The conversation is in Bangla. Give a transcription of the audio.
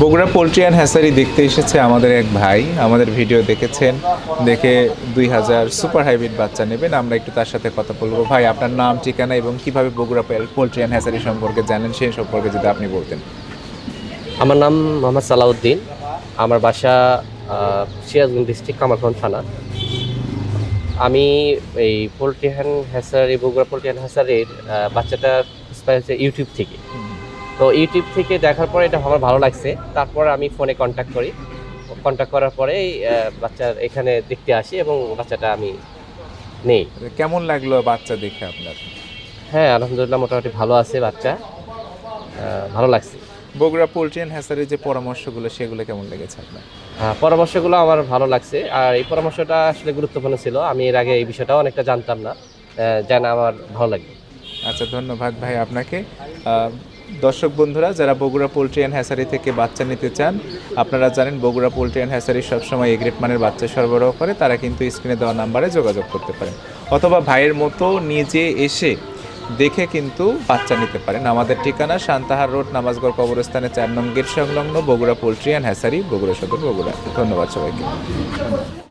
বগুড়া পোলট্রি অ্যান্ড হ্যাসারি দেখতে এসেছে আমাদের এক ভাই। আমাদের ভিডিও দেখেছেন দেখে দুই হাজার সুপার হাইব্রিড বাচ্চা নেবেন। আমরা একটু তার সাথে কথা বলব। ভাই আপনার নাম ঠিকানা এবং কীভাবে বগুড়া পোলট্রি অ্যান্ড হ্যাসারি সম্পর্কে জানেন সেই সম্পর্কে যদি আপনি বলতেন। আমার নাম মোহাম্মদ সালাউদ্দিন। আমার বাসা সিরাজগঞ্জ ডিস্ট্রিক্ট কামারগঞ্জ থানা। আমি এই poultry and hatchery Bogura poultry and হ্যাসারির বাচ্চাটা হচ্ছে ইউটিউব থেকে। তো ইউটিউব থেকে দেখার পরে এটা আমার ভালো লাগছে। তারপর আমি ফোনে কন্ট্যাক্ট করি। কন্ট্যাক্ট করার পরেই বাচ্চার এখানে দেখতে আসি এবং বাচ্চাটা আমি নেই। কেমন লাগল বাচ্চা দেখে আপনার? হ্যাঁ আলহামদুলিল্লাহ মোটামুটি ভালো আছে বাচ্চা। ভালো লাগছে। বগুড়া পোলট্রি অ্যান্ড হ্যাসারির যে পরামর্শগুলো সেগুলো কেমন লেগেছে আপনার? হ্যাঁ পরামর্শগুলো আমার ভালো লাগছে। আর এই পরামর্শটা আসলে গুরুত্বপূর্ণ ছিল। আমি এর আগে এই বিষয়টাও অনেকটা জানতাম না। জানা আমার ভালো লাগবে। আচ্ছা ধন্যবাদ ভাই আপনাকে। দর্শক বন্ধুরা, যারা বগুড়া পোলট্রি অ্যান্ড হ্যাসারি থেকে বাচ্চা নিতে চান, আপনারা জানেন বগুড়া পোলট্রি অ্যান্ড হ্যাসারি সবসময় এগ্রেট মানের বাচ্চা সরবরাহ করে, তারা কিন্তু স্ক্রিনে দেওয়া নাম্বারে যোগাযোগ করতে পারেন। অথবা ভাইয়ের মতো নিজে এসে দেখে কিন্তু বাচ্চা নিতে পারেন। আমাদের ঠিকানা সান্তাহার রোড, নামাজগড় কবরস্থানে চার নং গেট সংলগ্ন Bogura poultry and hatchery Bogura সদর, বগুড়া। ধন্যবাদ সবাইকে।